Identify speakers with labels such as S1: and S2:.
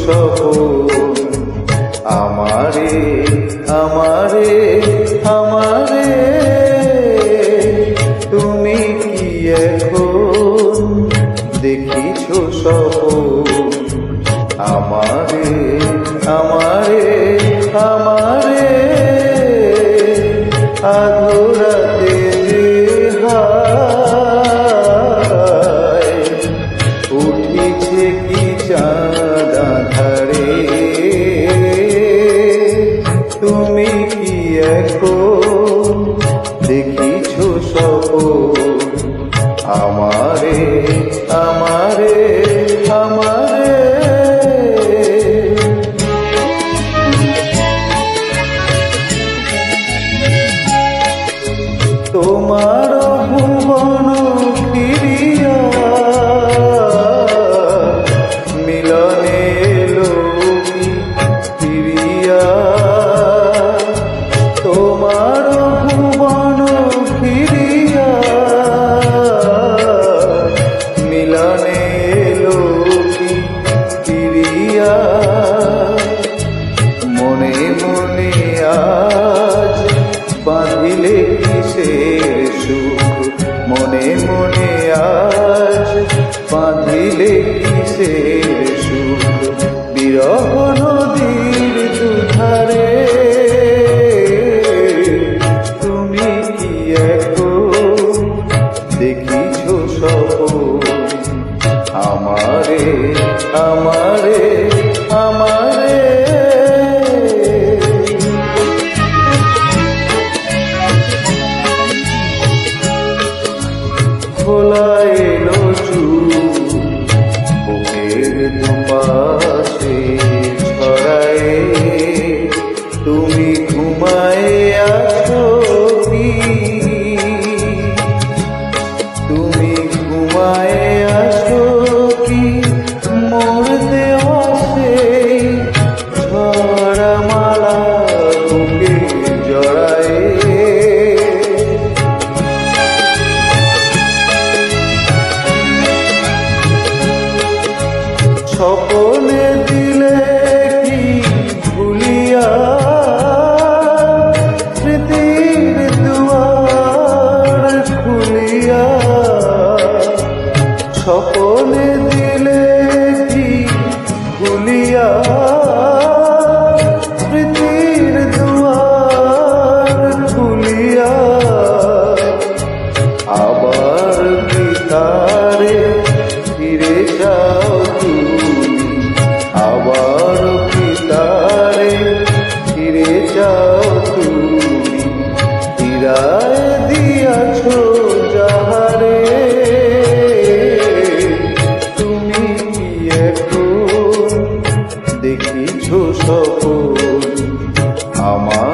S1: সপন আমারে আমারে আমারে তুমি কি এখন দেখিছ সপন আমারে আমারে আমারে আধুরাতে কি এখন দেখিছ সপন আমারে আমারে আমারে। তোমার বাঁধিলে কিসের সুখ বিরহ নদীর দুধারে তুমি কি এখন দেখিছ আমারে আমারে আমারে স্বপনে দিলে কি ভুলিয়া স্মৃতির দুয়ার খুলিয়া? আবার কি তারে ফিরে যাও তুমি। আবার কি তারে ফিরে যাও তুমি। ফিরায় দিয়াছ এখন সপুর আমারে